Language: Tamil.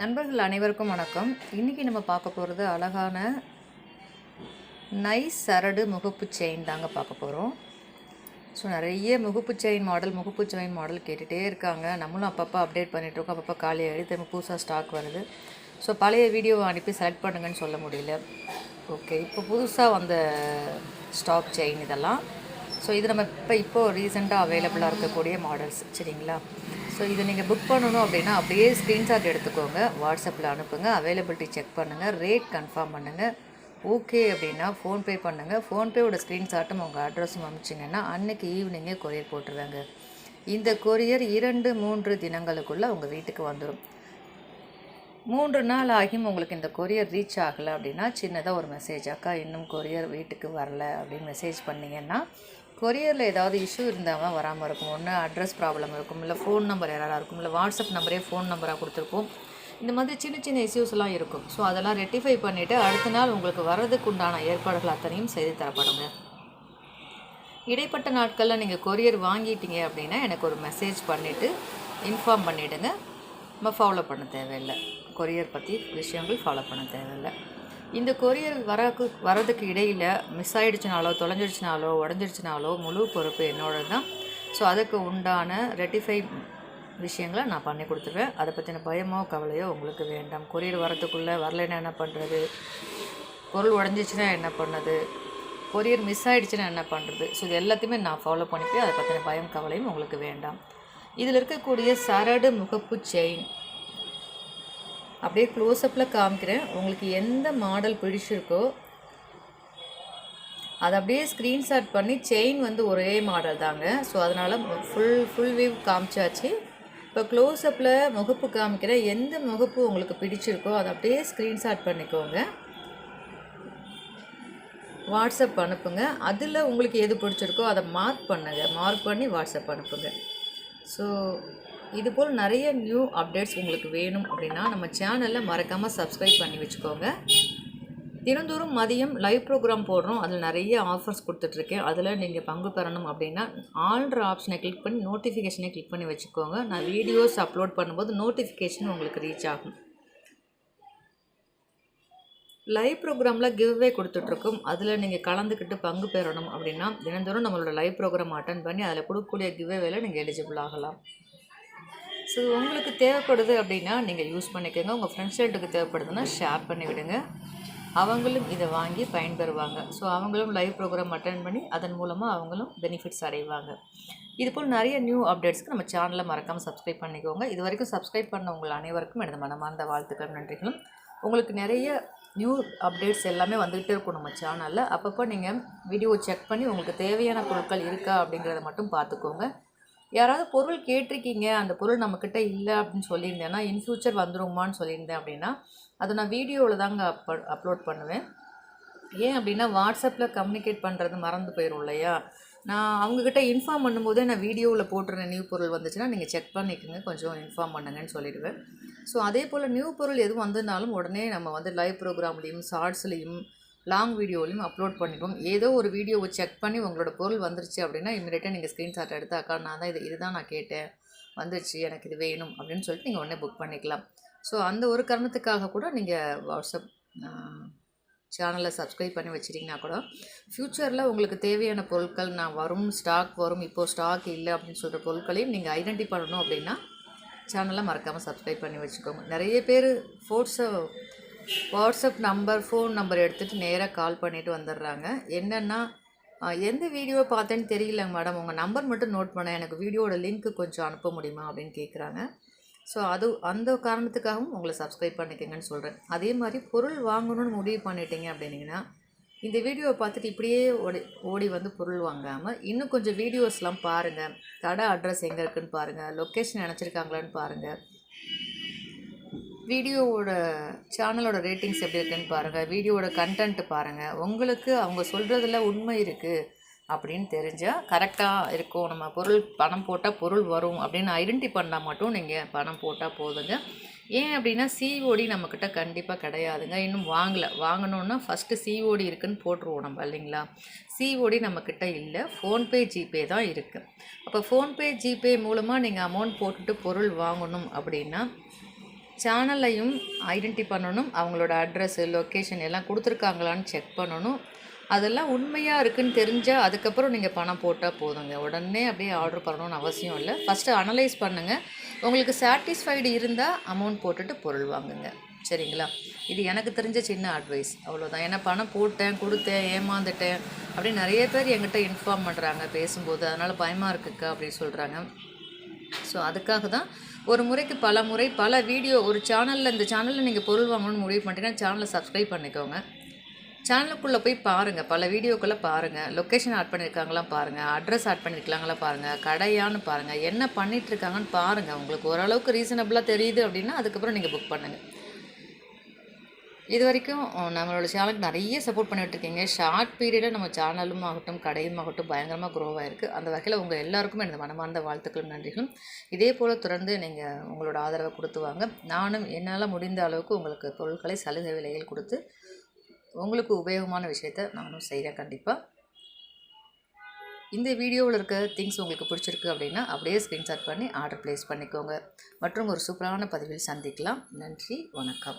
நண்பர்கள் அனைவருக்கும் வணக்கம். இன்றைக்கி நம்ம பார்க்க போகிறது அழகான நைஸ் சரடு முகப்பு செயின் தாங்க பார்க்க போகிறோம் ஸோ நிறைய முகப்பு செயின் மாடல் முகப்பு செயின் மாடல் கேட்டுகிட்டே இருக்காங்க. நம்மளும் அப்பப்போ அப்டேட் பண்ணிகிட்ருக்கோம் அப்பப்போ காலி ஆகிடுது திரும்ப புதுசாக ஸ்டாக் வருது. ஸோ பழைய வீடியோவை அனுப்பி செலக்ட் பண்ணுங்கன்னு சொல்ல முடியல. ஓகே இப்போ புதுசாக வந்த ஸ்டாக் செயின் இதெல்லாம். ஸோ இது நம்ம இப்போ இப்போது ரீசெண்டாக அவைலபிளாக இருக்கக்கூடிய மாடல்ஸ் சரிங்களா? ஸோ இதை நீங்கள் புக் பண்ணணும் அப்படின்னா அப்படியே ஸ்க்ரீன்ஷாட் எடுத்துக்கோங்க. வாட்ஸ்அப்பில் அனுப்புங்க. அவைலபிலிட்டி செக் பண்ணுங்கள் ரேட் கன்ஃபார்ம் பண்ணுங்கள் ஓகே அப்படின்னா ஃபோன்பே பண்ணுங்கள் ஃபோன்பேவோட ஸ்க்ரீன்ஷாட்டும் உங்கள் அட்ரஸும் அனுப்பிச்சிங்கன்னா அன்றைக்கி ஈவினிங்கே கொரியர் போட்டுருவாங்க. இந்த கொரியர் இரண்டு மூன்று தினங்களுக்குள்ளே உங்கள் வீட்டுக்கு வந்துடும் மூன்று நாள் ஆகியும் உங்களுக்கு இந்த கொரியர் ரீச் ஆகலை அப்படின்னா சின்னதாக ஒரு மெசேஜ் அக்கா இன்னும் கொரியர் வீட்டுக்கு வரல அப்படின்னு மெசேஜ் பண்ணிங்கன்னா கொரியரில் ஏதாவது இஷ்யூ இருந்தால் வராமல் இருக்கும். ஒன்று அட்ரஸ் ப்ராப்ளம் இருக்கும் இல்லை ஃபோன் நம்பர் யாராக இருக்கும் இல்லை வாட்ஸ்அப் நம்பரே ஃபோன் நம்பராக கொடுத்துருப்போம். இந்த மாதிரி சின்ன சின்ன இஷ்யூஸ்லாம் இருக்கும். ஸோ அதெல்லாம் ரெட்டிஃபை பண்ணிவிட்டு அடுத்த நாள் உங்களுக்கு வர்றதுக்கு உண்டான ஏற்பாடுகள் அத்தனையும் செய்து தரப்படுங்க. இடைப்பட்ட நாட்களில் நீங்கள் கொரியர் வாங்கிட்டீங்க அப்படின்னா எனக்கு ஒரு மெசேஜ் பண்ணிவிட்டு இன்ஃபார்ம் பண்ணிவிடுங்க நம்ம ஃபாலோ பண்ண தேவையில்லை. கொரியர் பற்றி விஷயங்கள் ஃபாலோ பண்ண தேவையில்லை. இந்த கொரியர் வரக்கு வரதுக்கு இடையில் மிஸ் ஆகிடுச்சினாலோ தொலைஞ்சிடுச்சினாலோ உடஞ்சிடுச்சினாலோ முழு பொறுப்பு என்னோட தான் ஸோ அதுக்கு உண்டான ரெட்டிஃபை விஷயங்களை நான் பண்ணி கொடுத்துருவேன். அதை பற்றின பயமோ கவலையோ உங்களுக்கு வேண்டாம். கொரியர் வரதுக்குள்ளே வரலைன்னா என்ன பண்ணுறது பொருள் உடஞ்சிச்சுன்னா என்ன பண்ணுறது கொரியர் மிஸ் ஆகிடுச்சுன்னா என்ன பண்ணுறது ஸோ இது எல்லாத்தையுமே நான் ஃபாலோ பண்ணிப்பேன். அதை பற்றின பயம் கவலையும் உங்களுக்கு வேண்டாம். இதில் இருக்கக்கூடிய சரடு முகப்பு செயின் அப்படியே க்ளோஸ்அப்பில் காமிக்கிறேன். உங்களுக்கு எந்த மாடல் பிடிச்சிருக்கோ அதை அப்படியே ஸ்க்ரீன்ஷாட் பண்ணி செயின் வந்து ஒரே மாடல் தாங்க. ஸோ அதனால் ஃபுல் ஃபுல் வியூ காமிச்சாச்சு. இப்போ க்ளோஸ்அப்பில் முகப்பு காமிக்கிறேன். எந்த முகப்பு உங்களுக்கு பிடிச்சிருக்கோ அதை அப்படியே ஸ்க்ரீன்ஷாட் பண்ணிக்கோங்க. வாட்ஸ்அப் அனுப்புங்க. அதில் உங்களுக்கு எது பிடிச்சிருக்கோ அதை மார்க் பண்ணுங்கள் மார்க் பண்ணி வாட்ஸ்அப் அனுப்புங்க. ஸோ இதுபோல் நிறைய நியூ அப்டேட்ஸ் உங்களுக்கு வேணும் அப்படின்னா நம்ம சேனலில் மறக்காமல் சப்ஸ்கிரைப் பண்ணி வச்சுக்கோங்க. தினந்தோறும் மதியம் லைவ் ப்ரோக்ராம் போடுறோம். அதில் நிறைய ஆஃபர்ஸ் கொடுத்துட்ருக்கேன். அதில் நீங்கள் பங்கு பெறணும் அப்படின்னா ஆல்ட்ரு ஆப்ஷனை கிளிக் பண்ணி நோட்டிஃபிகேஷனை கிளிக் பண்ணி வச்சுக்கோங்க. நான் வீடியோஸ் அப்லோட் பண்ணும்போது நோட்டிஃபிகேஷன் உங்களுக்கு ரீச் ஆகும். லைவ் ப்ரோக்ராமில் கிவ்வே கொடுத்துட்ருக்கோம். அதில் நீங்கள் கலந்துக்கிட்டு பங்கு பெறணும் அப்படின்னா தினந்தோறும் நம்மளோட லைவ் ப்ரோக்ராம் அட்டன் பண்ணி அதில் கொடுக்கக்கூடிய கிவ்வேல நீங்கள் எலிஜிபிள் ஆகலாம். ஸோ உங்களுக்கு தேவைப்படுது அப்படின்னா நீங்கள் யூஸ் பண்ணிக்கோங்க. உங்கள் ஃப்ரெண்ட்ஸ்கிட்ட தேவைப்படுதுன்னா ஷேர் பண்ணி விடுங்க அவங்களும் இதை வாங்கி பயன்பெறுவாங்க. ஸோ அவங்களும் லைவ் ப்ரோக்ராம் அட்டன் பண்ணி அதன் மூலமாக அவங்களும் பெனிஃபிட்ஸ் அடைவாங்க. இதுபோல் நிறைய நியூ அப்டேட்ஸ்க்கு நம்ம சேனலை மறக்காமல் சப்ஸ்கிரைப் பண்ணிக்கோங்க. இது வரைக்கும் சப்ஸ்கிரைப் பண்ண உங்கள் அனைவருக்கும் எனது மனமார்ந்த வாழ்த்துக்கள் நன்றிகளும். உங்களுக்கு நிறைய நியூ அப்டேட்ஸ் எல்லாமே வந்துகிட்டே இருக்கும் நம்ம சேனலில் அப்பப்போ நீங்கள் வீடியோ செக் பண்ணி உங்களுக்கு தேவையான பொருட்கள் இருக்கா அப்படிங்கிறத மட்டும் பார்த்துக்கோங்க. யாராவது பொருள் கேட்டிருக்கீங்க அந்த பொருள் நம்மக்கிட்ட இல்லை அப்படின்னு சொல்லியிருந்தேன்னா இன் ஃப்யூச்சர் வந்துருமான்னு சொல்லியிருந்தேன் அப்படின்னா அதை நான் வீடியோவில் தாங்க அப் அப்லோட் பண்ணுவேன். ஏன் அப்படின்னா வாட்ஸ்அப்பில் கம்யூனிகேட் பண்ணுறது மறந்து போயிடும் இல்லையா? நான் அவங்கக்கிட்ட இன்ஃபார்ம் பண்ணும்போதே நான் வீடியோவில் போட்டுருந்த நியூ பொருள் வந்துச்சுன்னா நீங்கள் செக் பண்ணிக்கோங்க. கொஞ்சம் இன்ஃபார்ம் பண்ணுங்கன்னு சொல்லிடுவேன். ஸோ அதே போல் நியூ பொருள் எதுவும் வந்ததுனாலும் உடனே நம்ம வந்து லைவ் ப்ரோக்ராம்லேயும் ஷார்ட்ஸ்லேயும் லாங் வீடியோலையும் அப்லோட் பண்ணிப்போம் ஏதோ ஒரு வீடியோவை செக் பண்ணி உங்களோட பொருள் வந்துருச்சு அப்படின்னா இமீடியட்டாக நீங்கள் ஸ்க்ரீன்ஷாட் எடுத்து அக்கா நான் தான் இது இதுதான் நான் கேட்டேன். வந்துருச்சு எனக்கு இது வேணும். அப்படின்னு சொல்லிட்டு நீங்கள் உடனே புக் பண்ணிக்கலாம். ஸோ அந்த ஒரு காரணத்துக்காக கூட நீங்கள் வாட்ஸ்அப் சேனலை சப்ஸ்கிரைப் பண்ணி வச்சிட்டிங்கன்னா கூட ஃப்யூச்சரில் உங்களுக்கு தேவையான பொருட்கள் நான் வரும் ஸ்டாக் வரும் இப்போது ஸ்டாக் இல்லை அப்படின்னு சொல்கிற பொருட்களையும் நீங்கள் ஐடென்டி பண்ணணும் அப்படின்னா சேனலை மறக்காமல் சப்ஸ்கிரைப் பண்ணி வச்சுக்கோங்க. நிறைய பேர் ஃபோர்ஸை வாட்ஸ்அப் நம்பர் ஃபோன் நம்பர் எடுத்துகிட்டு நேராக கால் பண்ணிவிட்டு வந்துடுறாங்க என்னென்னா எந்த வீடியோ பார்த்தேன்னு தெரியலங்க மேடம். உங்கள் நம்பர் மட்டும் நோட் பண்ண. எனக்கு வீடியோட லிங்க்கு கொஞ்சம் அனுப்ப முடியுமா அப்படின்னு கேட்குறாங்க ஸோ அது அந்த காரணத்துக்காகவும் உங்களை சப்ஸ்கிரைப் பண்ணிக்கங்கன்னு சொல்கிறேன் அதே மாதிரி பொருள் வாங்கணும்னு முடிவு பண்ணிட்டீங்க அப்படின்னிங்கன்னா இந்த வீடியோவை பார்த்துட்டு இப்படியே ஓடி ஓடி வந்து பொருள் வாங்காமல் இன்னும் கொஞ்சம் வீடியோஸ்லாம் பாருங்கள் கடை அட்ரஸ் எங்கே இருக்குன்னு பாருங்கள் லொக்கேஷன் நினச்சிருக்காங்களான்னு பாருங்கள் வீடியோவோட சேனலோட ரேட்டிங்ஸ் எப்படி இருக்குன்னு பாருங்கள் வீடியோவோட கண்டென்ட் பாருங்கள் உங்களுக்கு அவங்க சொல்கிறதுல உண்மை இருக்குது அப்படின்னு தெரிஞ்சால் கரெக்டாக இருக்கும். நம்ம பொருள் பணம் போட்டால் பொருள் வரும் அப்படின்னு ஐடென்டி பண்ணால் மட்டும் நீங்கள் பணம் போட்டால் போதுங்க. ஏன் அப்படின்னா சிஓடி நம்மக்கிட்ட கண்டிப்பாக கிடையாதுங்க. இன்னும் வாங்கலை. வாங்கணுன்னா ஃபஸ்ட்டு சிஓடி இருக்குன்னு போட்டுருவோம் நம்ம இல்லைங்களா? சிஓடி நம்மக்கிட்ட இல்லை. ஃபோன்பே ஜிபே தான் இருக்குது அப்போ ஃபோன்பே ஜிபே மூலமாக நீங்கள் அமௌண்ட் போட்டுட்டு பொருள் வாங்கணும் அப்படின்னா சேனல்லையும் ஐடென்டி பண்ணணும். அவங்களோட அட்ரஸ்ஸு லொக்கேஷன் எல்லாம் கொடுத்துருக்காங்களான்னு செக் பண்ணணும். அதெல்லாம் உண்மையாக இருக்குன்னு தெரிஞ்சால் அதுக்கப்புறம் நீங்கள் பணம் போட்டால் போதுங்க. உடனே அப்படியே ஆர்டர் பண்ணணும்னு அவசியம் இல்லை. ஃபஸ்ட்டு அனலைஸ் பண்ணுங்கள் உங்களுக்கு சாட்டிஸ்ஃபைடு இருந்தால் அமௌண்ட் போட்டுட்டு பொருள் வாங்குங்க. சரிங்களா? இது எனக்கு தெரிஞ்ச சின்ன அட்வைஸ் அவ்வளோதான் ஏன்னா பணம் போட்டேன் கொடுத்தேன் ஏமாந்துட்டேன் அப்படின்னு நிறைய பேர் என்கிட்ட இன்ஃபார்ம் பண்ணுறாங்க பேசும்போது. அதனால் பயமாக இருக்குக்கா அப்படின்னு சொல்கிறாங்க ஸோ அதுக்காக தான் ஒரு முறைக்கு பல முறை பல வீடியோ ஒரு சேனலில் இந்த சேனலில் நீங்கள் பொருள் வாங்கணும்னு முடிவு பண்ணிட்டீங்கன்னா சேனலை சப்ஸ்கிரைப் பண்ணிக்கோங்க. சேனலுக்குள்ளே போய் பாருங்கள் பல வீடியோக்களை பாருங்கள் லொக்கேஷன் ஆட் பண்ணியிருக்காங்களாம் பாருங்கள் அட்ரஸ் ஆட் பண்ணியிருக்காங்களா பாருங்கள் கடையான்னு பாருங்கள் என்ன பண்ணிகிட்ருக்காங்கன்னு பாருங்கள் உங்களுக்கு ஓரளவுக்கு ரீசனபிளாக தெரியுது அப்படின்னா அதுக்கப்புறம் நீங்கள் புக் பண்ணுங்கள் இது வரைக்கும் நம்மளோட சேனலுக்கு நிறைய சப்போர்ட் பண்ணிட்டு இருக்கீங்க ஷார்ட் பீரியடில் நம்ம சேனலும் ஆகட்டும் கடையும் ஆகட்டும் பயங்கரமாக க்ரோ ஆயிருக்கு. அந்த வகையில் உங்கள் எல்லாருக்கும் எனது மனமார்ந்த வாழ்த்துக்களும் நன்றிகளும். இதே போல் தொடர்ந்து நீங்கள் உங்களோட ஆதரவை கொடுத்து வாங்க. நானும் என்னால் முடிந்த அளவுக்கு உங்களுக்கு பொருட்களை சலுகை விலையில் கொடுத்து உங்களுக்கு உபயோகமான விஷயத்த நானும் செய்கிறேன் கண்டிப்பாக இந்த வீடியோவில் இருக்க திங்ஸ் உங்களுக்கு பிடிச்சிருக்கு அப்படின்னா அப்படியே ஸ்க்ரீன்ஷாட் பண்ணி ஆர்டர் ப்ளேஸ் பண்ணிக்கோங்க. மற்றும் ஒரு சூப்பரான பதிவில் சந்திக்கலாம். நன்றி வணக்கம்.